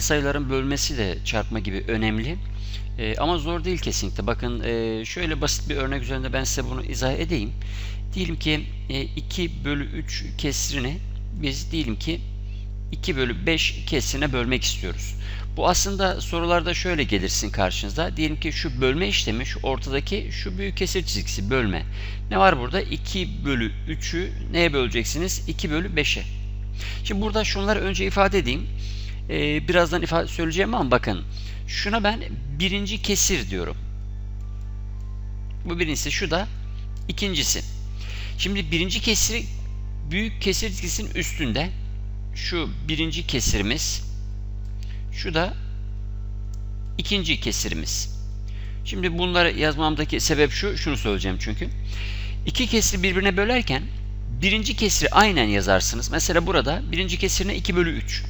rasyonel sayıların bölmesi de çarpma gibi önemli. E, ama zor değil kesinlikle. Bakın e, şöyle basit bir örnek üzerinde ben size bunu izah edeyim. Diyelim ki e, 2 bölü 3 kesrini biz diyelim ki 2 bölü 5 kesrine bölmek istiyoruz. Bu aslında sorularda şöyle gelirsin karşınıza. Diyelim ki şu bölme işlemi, şu ortadaki şu büyük kesir çizgisi bölme. Ne var burada? 2 bölü 3'ü neye böleceksiniz? 2 bölü 5'e. Şimdi burada şunları önce ifade edeyim. Ee, birazdan ifade söyleyeceğim ama bakın. Şuna ben birinci kesir diyorum. Bu birincisi. Şu da ikincisi. Şimdi birinci kesir büyük kesir çizgisinin üstünde. Şu birinci kesirimiz. Şu da ikinci kesirimiz. Şimdi bunları yazmamdaki sebep şu. Şunu söyleyeceğim çünkü. İki kesri birbirine bölerken birinci kesri aynen yazarsınız. Mesela burada birinci kesirine 2 bölü 3.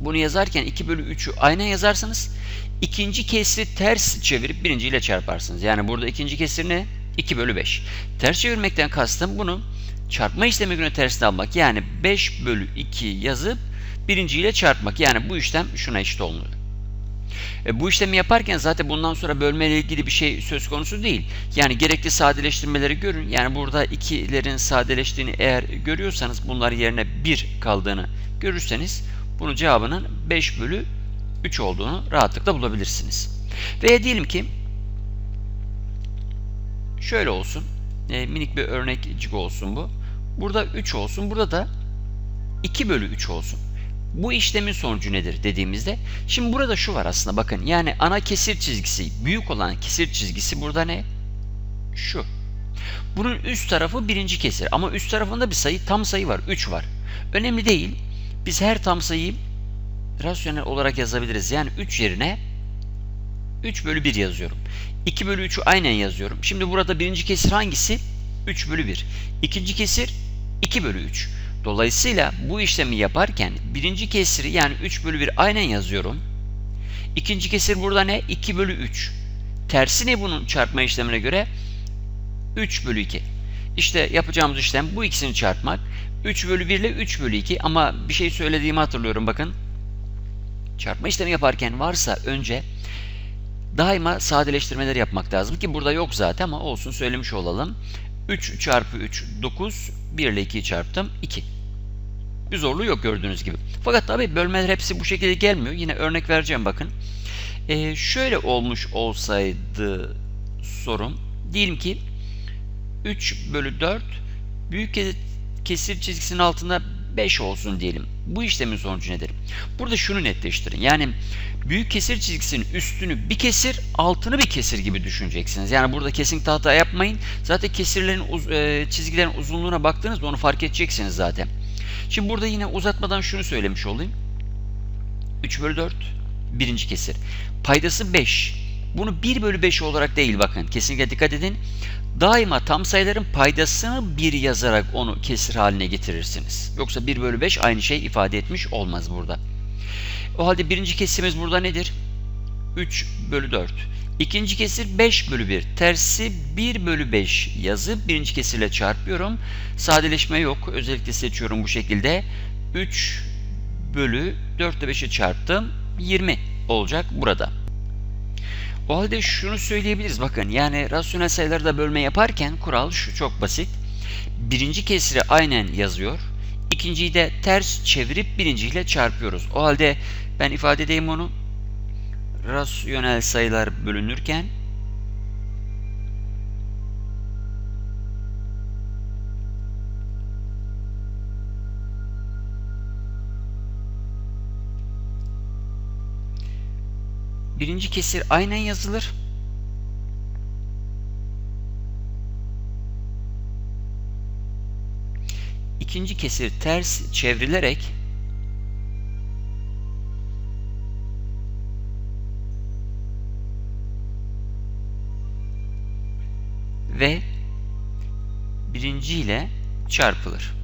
Bunu yazarken 2 bölü 3'ü aynen yazarsınız. İkinci kesri ters çevirip birinciyle çarparsınız. Yani burada ikinci kesir ne? 2 bölü 5. Ters çevirmekten kastım bunu çarpma işlemi günü tersine almak. Yani 5 bölü 2 yazıp birinciyle çarpmak. Yani bu işlem şuna eşit olmalı. E, bu işlemi yaparken zaten bundan sonra bölme ile ilgili bir şey söz konusu değil. Yani gerekli sadeleştirmeleri görün. Yani burada ikilerin sadeleştiğini eğer görüyorsanız bunlar yerine 1 kaldığını görürseniz bunun cevabının 5 bölü 3 olduğunu rahatlıkla bulabilirsiniz. Veya diyelim ki şöyle olsun. E, minik bir örnekcik olsun bu. Burada 3 olsun. Burada da 2 bölü 3 olsun. Bu işlemin sonucu nedir dediğimizde şimdi burada şu var aslında bakın yani ana kesir çizgisi büyük olan kesir çizgisi burada ne? Şu. Bunun üst tarafı birinci kesir ama üst tarafında bir sayı tam sayı var 3 var. Önemli değil. Biz her tam sayıyı rasyonel olarak yazabiliriz. Yani 3 yerine 3 bölü 1 yazıyorum. 2 bölü 3'ü aynen yazıyorum. Şimdi burada birinci kesir hangisi? 3 bölü 1. İkinci kesir 2 bölü 3. Dolayısıyla bu işlemi yaparken birinci kesiri yani 3 bölü 1 aynen yazıyorum. İkinci kesir burada ne? 2 bölü 3. Tersi ne bunun çarpma işlemine göre? 3 bölü 2. İşte yapacağımız işlem bu ikisini çarpmak. 3 bölü 1 ile 3 bölü 2 ama bir şey söylediğimi hatırlıyorum bakın. Çarpma işlemi yaparken varsa önce daima sadeleştirmeler yapmak lazım ki burada yok zaten ama olsun söylemiş olalım. 3 çarpı 3 9 1 ile 2'yi çarptım 2. Bir zorluğu yok gördüğünüz gibi. Fakat tabi bölmeler hepsi bu şekilde gelmiyor. Yine örnek vereceğim bakın. Ee, şöyle olmuş olsaydı sorum. Diyelim ki 3 bölü 4 büyük kesir çizgisinin altında 5 olsun diyelim. Bu işlemin sonucu nedir? Burada şunu netleştirin. Yani büyük kesir çizgisinin üstünü bir kesir, altını bir kesir gibi düşüneceksiniz. Yani burada kesinlikle hata yapmayın. Zaten kesirlerin, e, çizgilerin uzunluğuna baktığınızda onu fark edeceksiniz zaten. Şimdi burada yine uzatmadan şunu söylemiş olayım. 3 bölü 4 birinci kesir. Paydası 5. Bunu 1 bölü 5 olarak değil bakın. Kesinlikle dikkat edin. Daima tam sayıların paydasını 1 yazarak onu kesir haline getirirsiniz. Yoksa 1 bölü 5 aynı şey ifade etmiş olmaz burada. O halde birinci kesimiz burada nedir? 3 bölü 4. İkinci kesir 5 bölü 1. Tersi 1 bölü 5 yazıp birinci kesirle çarpıyorum. Sadeleşme yok. Özellikle seçiyorum bu şekilde. 3 bölü 4 ile 5'i çarptım. 20 olacak burada. O halde şunu söyleyebiliriz. Bakın yani rasyonel sayılarda bölme yaparken kural şu çok basit. Birinci kesiri aynen yazıyor. İkinciyi de ters çevirip birinciyle çarpıyoruz. O halde ben ifade edeyim onu. Rasyonel sayılar bölünürken birinci kesir aynen yazılır. İkinci kesir ters çevrilerek ve birinci ile çarpılır.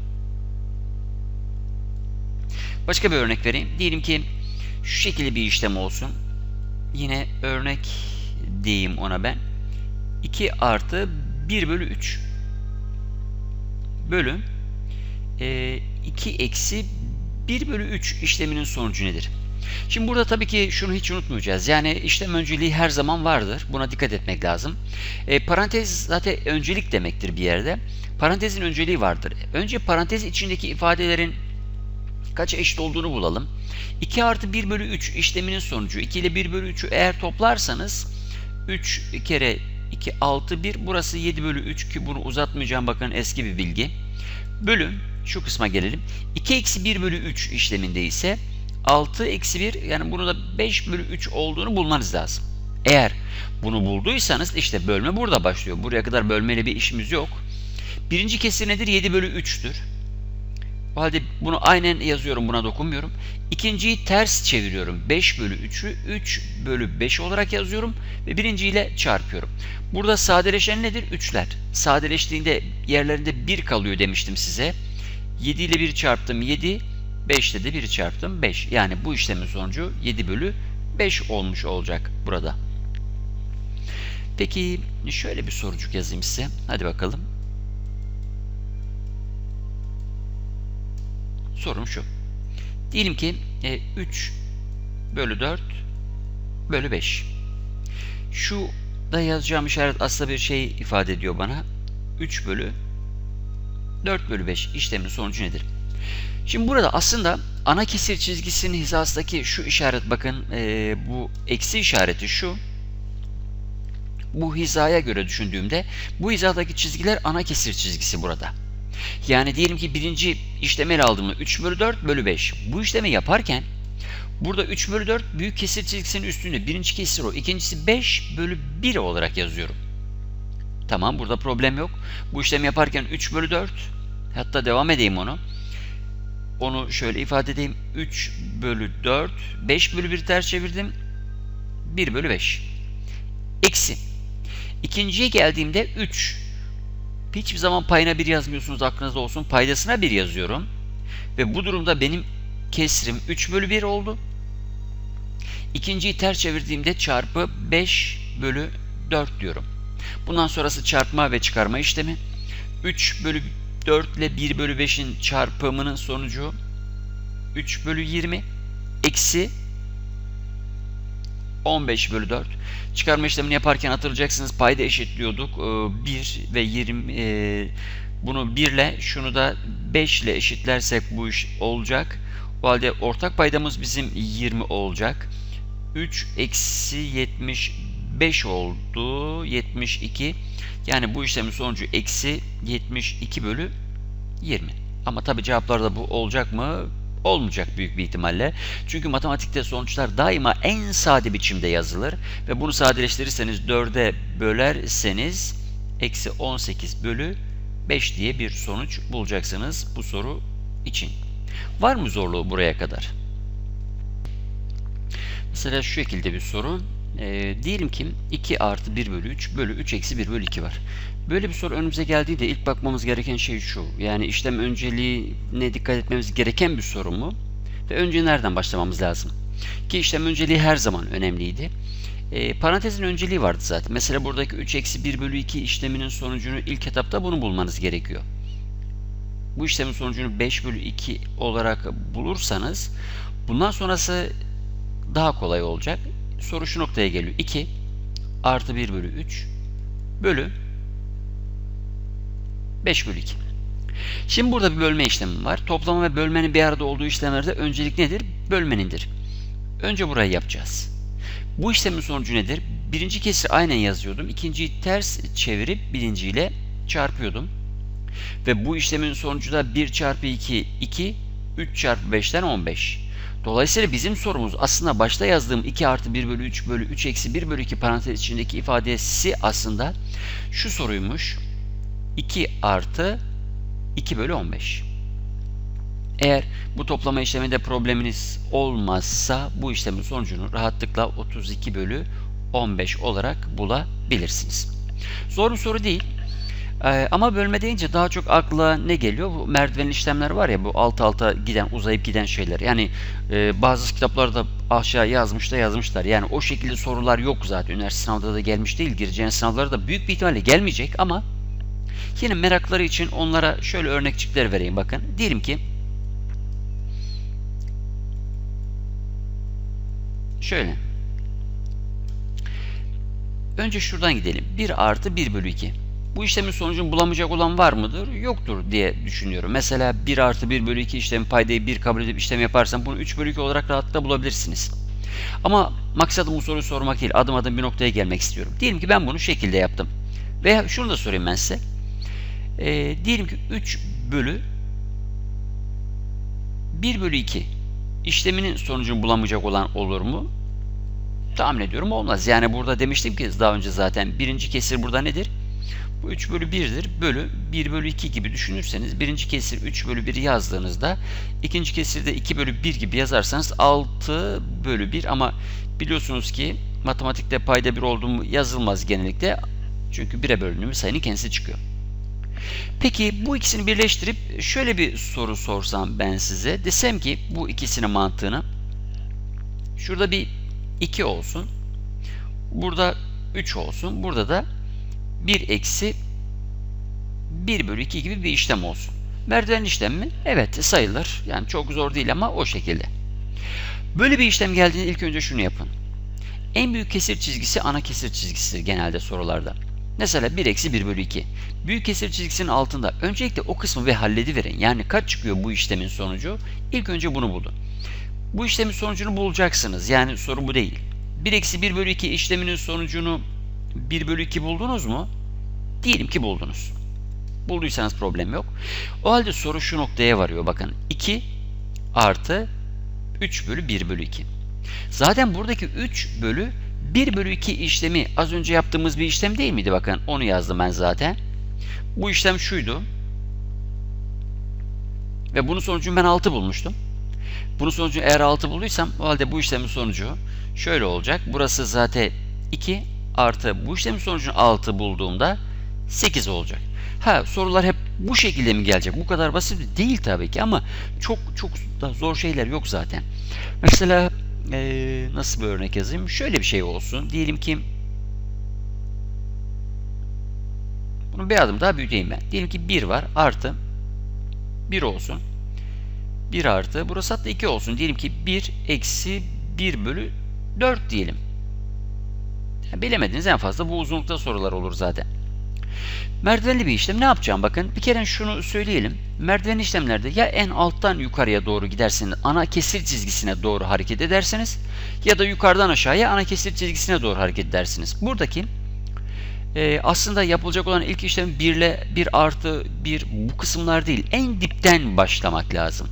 Başka bir örnek vereyim. Diyelim ki şu şekilde bir işlem olsun. Yine örnek diyeyim ona ben. 2 artı 1 bölü 3 bölü e, 2 eksi 1 bölü 3 işleminin sonucu nedir? Şimdi burada tabii ki şunu hiç unutmayacağız. Yani işlem önceliği her zaman vardır. Buna dikkat etmek lazım. E, parantez zaten öncelik demektir bir yerde. Parantezin önceliği vardır. Önce parantez içindeki ifadelerin kaça eşit olduğunu bulalım. 2 artı 1 bölü 3 işleminin sonucu 2 ile 1 bölü 3'ü eğer toplarsanız 3 kere 2 6 1 burası 7 bölü 3 ki bunu uzatmayacağım bakın eski bir bilgi. Bölü şu kısma gelelim. 2 eksi 1 bölü 3 işleminde ise 6 eksi 1 yani bunu da 5 bölü 3 olduğunu bulmanız lazım. Eğer bunu bulduysanız işte bölme burada başlıyor. Buraya kadar bölmeyle bir işimiz yok. Birinci kesir nedir? 7 bölü 3'tür. O halde bunu aynen yazıyorum buna dokunmuyorum. İkinciyi ters çeviriyorum. 5 bölü 3'ü 3 bölü 5 olarak yazıyorum ve birinciyle çarpıyorum. Burada sadeleşen nedir? 3'ler. Sadeleştiğinde yerlerinde 1 kalıyor demiştim size. 7 ile 1 çarptım 7, 5 ile de 1 çarptım 5. Yani bu işlemin sonucu 7 bölü 5 olmuş olacak burada. Peki şöyle bir sorucuk yazayım size. Hadi bakalım. Sorum şu. Diyelim ki e, 3 bölü 4 bölü 5. Şu da yazacağım işaret aslında bir şey ifade ediyor bana. 3 bölü 4 bölü 5 işlemin sonucu nedir? Şimdi burada aslında ana kesir çizgisinin hizasındaki şu işaret bakın e, bu eksi işareti şu. Bu hizaya göre düşündüğümde bu hizadaki çizgiler ana kesir çizgisi burada. Yani diyelim ki birinci işlemi ele aldığımda 3 bölü 4 bölü 5. Bu işlemi yaparken burada 3 bölü 4 büyük kesir çizgisinin üstünde birinci kesir o. ikincisi 5 bölü 1 olarak yazıyorum. Tamam burada problem yok. Bu işlemi yaparken 3 bölü 4 hatta devam edeyim onu. Onu şöyle ifade edeyim. 3 bölü 4 5 bölü 1 ters çevirdim. 1 bölü 5. Eksi. İkinciye geldiğimde 3 Hiçbir zaman payına bir yazmıyorsunuz aklınızda olsun. Paydasına bir yazıyorum. Ve bu durumda benim kesrim 3 bölü 1 oldu. İkinciyi ters çevirdiğimde çarpı 5 bölü 4 diyorum. Bundan sonrası çarpma ve çıkarma işlemi. 3 bölü 4 ile 1 bölü 5'in çarpımının sonucu 3 bölü 20 eksi 15 bölü 4. Çıkarma işlemini yaparken hatırlayacaksınız payda eşitliyorduk. 1 ee, ve 20 e, bunu 1 ile şunu da 5 ile eşitlersek bu iş olacak. O halde ortak paydamız bizim 20 olacak. 3 eksi 75 oldu. 72. Yani bu işlemin sonucu eksi 72 bölü 20. Ama tabi cevaplarda bu olacak mı? Olmayacak büyük bir ihtimalle. Çünkü matematikte sonuçlar daima en sade biçimde yazılır ve bunu sadeleştirirseniz 4'e bölerseniz eksi 18 bölü 5 diye bir sonuç bulacaksınız bu soru için. Var mı zorluğu buraya kadar? Mesela şu şekilde bir soru. E, diyelim ki 2 artı 1 bölü 3 bölü 3 eksi 1 bölü 2 var. Böyle bir soru önümüze geldiğinde ilk bakmamız gereken şey şu. Yani işlem önceliğine dikkat etmemiz gereken bir soru mu? Ve önce nereden başlamamız lazım? Ki işlem önceliği her zaman önemliydi. E, parantezin önceliği vardı zaten. Mesela buradaki 3 eksi 1 bölü 2 işleminin sonucunu ilk etapta bunu bulmanız gerekiyor. Bu işlemin sonucunu 5 bölü 2 olarak bulursanız bundan sonrası daha kolay olacak. Soru şu noktaya geliyor. 2 artı 1 bölü 3 bölü 5 bölü 2. Şimdi burada bir bölme işlemi var. Toplama ve bölmenin bir arada olduğu işlemlerde öncelik nedir? Bölmenindir. Önce burayı yapacağız. Bu işlemin sonucu nedir? Birinci kesir aynen yazıyordum. İkinciyi ters çevirip birinciyle çarpıyordum. Ve bu işlemin sonucu da 1 çarpı 2, 2, 3 çarpı 5'ten 15. Dolayısıyla bizim sorumuz aslında başta yazdığım 2 artı 1 bölü 3 bölü 3 eksi 1 bölü 2 parantez içindeki ifadesi aslında şu soruymuş. 2 artı 2 bölü 15. Eğer bu toplama işleminde probleminiz olmazsa bu işlemin sonucunu rahatlıkla 32 bölü 15 olarak bulabilirsiniz. Zor bir soru değil. Ee, ama bölme deyince daha çok akla ne geliyor? Bu merdiven işlemler var ya bu alt alta giden uzayıp giden şeyler. Yani e, bazı kitaplarda aşağı yazmış da yazmışlar. Yani o şekilde sorular yok zaten. Üniversite sınavda da gelmiş değil. Gireceğin sınavlara da büyük bir ihtimalle gelmeyecek ama Yine merakları için onlara şöyle örnekçikler vereyim bakın. Diyelim ki şöyle. Önce şuradan gidelim. 1 artı 1 bölü 2. Bu işlemin sonucunu bulamayacak olan var mıdır? Yoktur diye düşünüyorum. Mesela 1 artı 1 bölü 2 işlemi paydayı 1 kabul edip işlem yaparsam bunu 3 bölü 2 olarak rahatlıkla bulabilirsiniz. Ama maksadım bu soruyu sormak değil. Adım adım bir noktaya gelmek istiyorum. Diyelim ki ben bunu şekilde yaptım. Veya şunu da sorayım ben size. E, diyelim ki 3 bölü 1 bölü 2 işleminin sonucunu bulamayacak olan olur mu? Tahmin ediyorum olmaz. Yani burada demiştim ki daha önce zaten birinci kesir burada nedir? Bu 3 bölü 1'dir. Bölü 1 bölü 2 gibi düşünürseniz birinci kesir 3 bölü 1 yazdığınızda ikinci kesirde 2 bölü 1 gibi yazarsanız 6 bölü 1 ama biliyorsunuz ki matematikte payda 1 olduğumu yazılmaz genellikle. Çünkü 1'e bölündüğümüz sayının kendisi çıkıyor. Peki bu ikisini birleştirip şöyle bir soru sorsam ben size. Desem ki bu ikisinin mantığını şurada bir 2 olsun. Burada 3 olsun. Burada da 1 eksi 1 bölü 2 gibi bir işlem olsun. Merdiven işlemi mi? Evet sayılır. Yani çok zor değil ama o şekilde. Böyle bir işlem geldiğinde ilk önce şunu yapın. En büyük kesir çizgisi ana kesir çizgisidir genelde sorularda. Mesela 1 eksi 1 bölü 2. Büyük kesir çizgisinin altında öncelikle o kısmı ve hallediverin. Yani kaç çıkıyor bu işlemin sonucu? İlk önce bunu bulun. Bu işlemin sonucunu bulacaksınız. Yani soru bu değil. 1 eksi 1 bölü 2 işleminin sonucunu 1 bölü 2 buldunuz mu? Diyelim ki buldunuz. Bulduysanız problem yok. O halde soru şu noktaya varıyor. Bakın 2 artı 3 bölü 1 bölü 2. Zaten buradaki 3 bölü 1 bölü 2 işlemi az önce yaptığımız bir işlem değil miydi? Bakın onu yazdım ben zaten. Bu işlem şuydu. Ve bunun sonucunu ben 6 bulmuştum. Bunun sonucunu eğer 6 bulduysam o halde bu işlemin sonucu şöyle olacak. Burası zaten 2 artı bu işlemin sonucunu 6 bulduğumda 8 olacak. Ha sorular hep bu şekilde mi gelecek? Bu kadar basit değil tabii ki ama çok çok da zor şeyler yok zaten. Mesela ee, nasıl bir örnek yazayım? Şöyle bir şey olsun. Diyelim ki bunu bir adım daha büyüteyim ben. Diyelim ki 1 var artı 1 olsun. 1 artı burası hatta 2 olsun. Diyelim ki 1 eksi 1 bölü 4 diyelim. Yani bilemediniz en fazla bu uzunlukta sorular olur zaten. Merdivenli bir işlem ne yapacağım bakın. Bir kere şunu söyleyelim. Merdiven işlemlerde ya en alttan yukarıya doğru gidersiniz ana kesir çizgisine doğru hareket edersiniz ya da yukarıdan aşağıya ana kesir çizgisine doğru hareket edersiniz. Buradaki e, aslında yapılacak olan ilk işlem 1 ile 1 artı 1 bu kısımlar değil. En dipten başlamak lazım.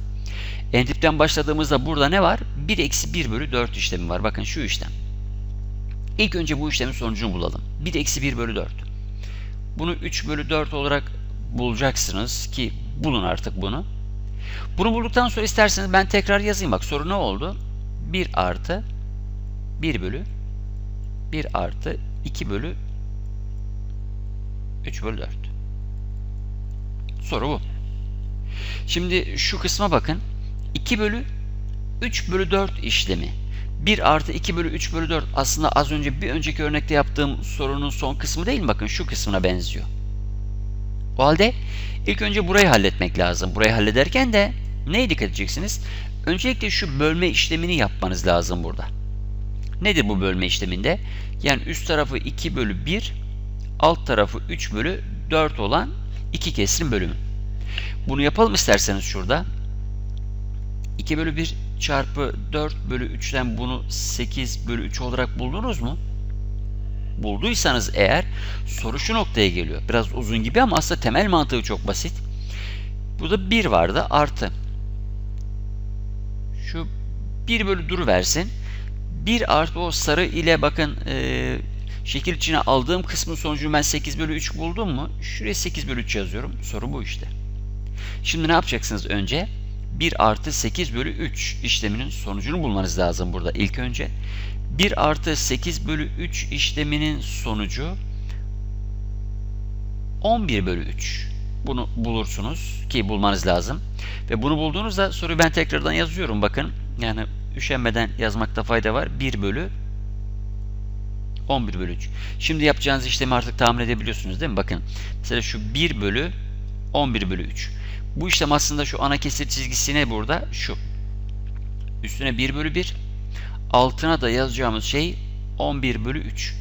En dipten başladığımızda burada ne var? 1 eksi 1 bölü 4 işlemi var. Bakın şu işlem. İlk önce bu işlemin sonucunu bulalım. 1 eksi 1 bölü 4. Bunu 3 bölü 4 olarak bulacaksınız ki bulun artık bunu. Bunu bulduktan sonra isterseniz ben tekrar yazayım. Bak soru ne oldu? 1 artı 1 bölü 1 artı 2 bölü 3 bölü 4. Soru bu. Şimdi şu kısma bakın. 2 bölü 3 bölü 4 işlemi. 1 artı 2 bölü 3 bölü 4 aslında az önce bir önceki örnekte yaptığım sorunun son kısmı değil mi? Bakın şu kısmına benziyor. O halde ilk önce burayı halletmek lazım. Burayı hallederken de neye dikkat edeceksiniz? Öncelikle şu bölme işlemini yapmanız lazım burada. Nedir bu bölme işleminde? Yani üst tarafı 2 bölü 1, alt tarafı 3 bölü 4 olan iki kesirin bölümü. Bunu yapalım isterseniz şurada. 2 bölü 1 çarpı 4 bölü 3'ten bunu 8 bölü 3 olarak buldunuz mu? Bulduysanız eğer soru şu noktaya geliyor. Biraz uzun gibi ama aslında temel mantığı çok basit. Burada 1 vardı artı. Şu 1 bölü duru versin. 1 artı o sarı ile bakın e, şekil içine aldığım kısmın sonucunu ben 8 bölü 3 buldum mu? Şuraya 8 bölü 3 yazıyorum. Soru bu işte. Şimdi ne yapacaksınız önce? 1 artı 8 bölü 3 işleminin sonucunu bulmanız lazım burada ilk önce. 1 artı 8 bölü 3 işleminin sonucu 11 bölü 3. Bunu bulursunuz ki bulmanız lazım. Ve bunu bulduğunuzda soruyu ben tekrardan yazıyorum bakın. Yani üşenmeden yazmakta fayda var. 1 bölü 11 bölü 3. Şimdi yapacağınız işlemi artık tahmin edebiliyorsunuz değil mi? Bakın mesela şu 1 bölü 11 bölü 3. Bu işlem aslında şu ana kesir çizgisi ne burada? Şu. Üstüne 1 bölü 1. Altına da yazacağımız şey 11 bölü 3.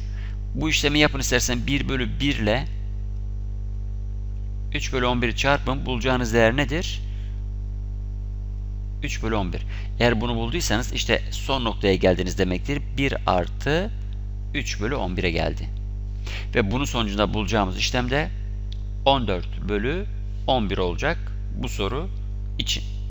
Bu işlemi yapın istersen 1 bölü 1 ile 3 bölü 11'i çarpın. Bulacağınız değer nedir? 3 bölü 11. Eğer bunu bulduysanız işte son noktaya geldiniz demektir. 1 artı 3 bölü 11'e geldi. Ve bunun sonucunda bulacağımız işlem de 14 bölü 11 olacak bu soru için.